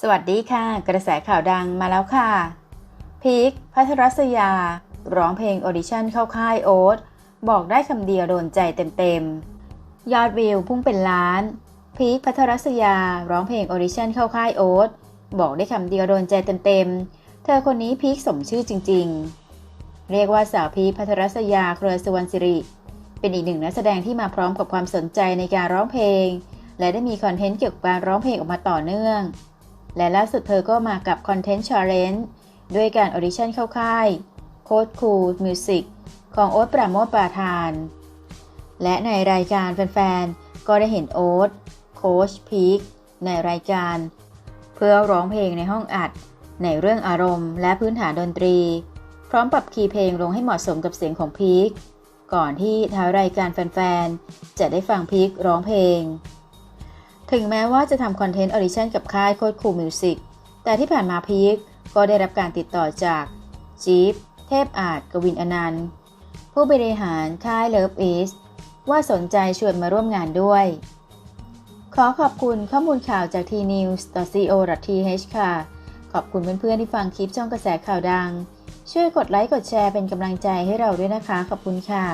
สวัสดีค่ะ กระแสข่าวดังมาแล้วค่ะ พีคพัทรัสยา ร้องเพลงออดิชั่นเข้าค่ายโอ๊ตบอกได้คำเดียวโดนใจเต็มๆ ยอดวิวพุ่งเป็นล้าน พีคพัทรัสยา ร้องเพลงออดิชั่นเข้าค่ายโอ๊ตบอกได้คำเดียวโดนใจเต็มๆ เธอคนนี้พีคสมชื่อจริงๆ เรียกว่าสาวพีคพัทรัสยาเครือสุวรรณสิริ เป็นอีกหนึ่งนักแสดงที่มาพร้อมกับความสนใจในการร้องเพลง และได้มีคอนเทนต์เกี่ยวกับการร้องเพลงออกมาต่อเนื่อง และล่าสุดเธอก็มากับคอนเทนต์ชาเลนจ์ด้วยการออดิชั่นเข้าค่ายโค้ดคูลมิวสิกของโอ๊ตปราโมทปราทาน และในรายการแฟนๆ ก็ได้เห็นโอ๊ตโค้ชพีคในรายการ เพื่อร้องเพลงในห้องอัด ในเรื่องอารมณ์ และพื้นฐานดนตรี พร้อมปรับคีย์เพลงลงให้เหมาะสมกับเสียงของพีคก่อนที่ท้ายรายการแฟนๆ จะได้ฟังพีคร้องเพลง ถึงแม้ว่าจะทำคอนเทนต์ออดิชั่นกับค่ายโคดคูมิวสิกแต่ที่ผ่านมาพีคก็ได้รับการติดต่อจากจีฟเทพอาจกวินอนันต์ ผู้บริหารค่ายเลิฟอีสว่าสนใจชวนมาร่วมงานด้วย ขอขอบคุณข้อมูลข่าวจาก tnews.co.th ค่ะ ขอบคุณเพื่อนๆที่ฟังคลิปช่องกระแสข่าวดัง ช่วยกดไลค์กดแชร์เป็นกำลังใจให้เราด้วยนะคะ ขอบคุณค่ะ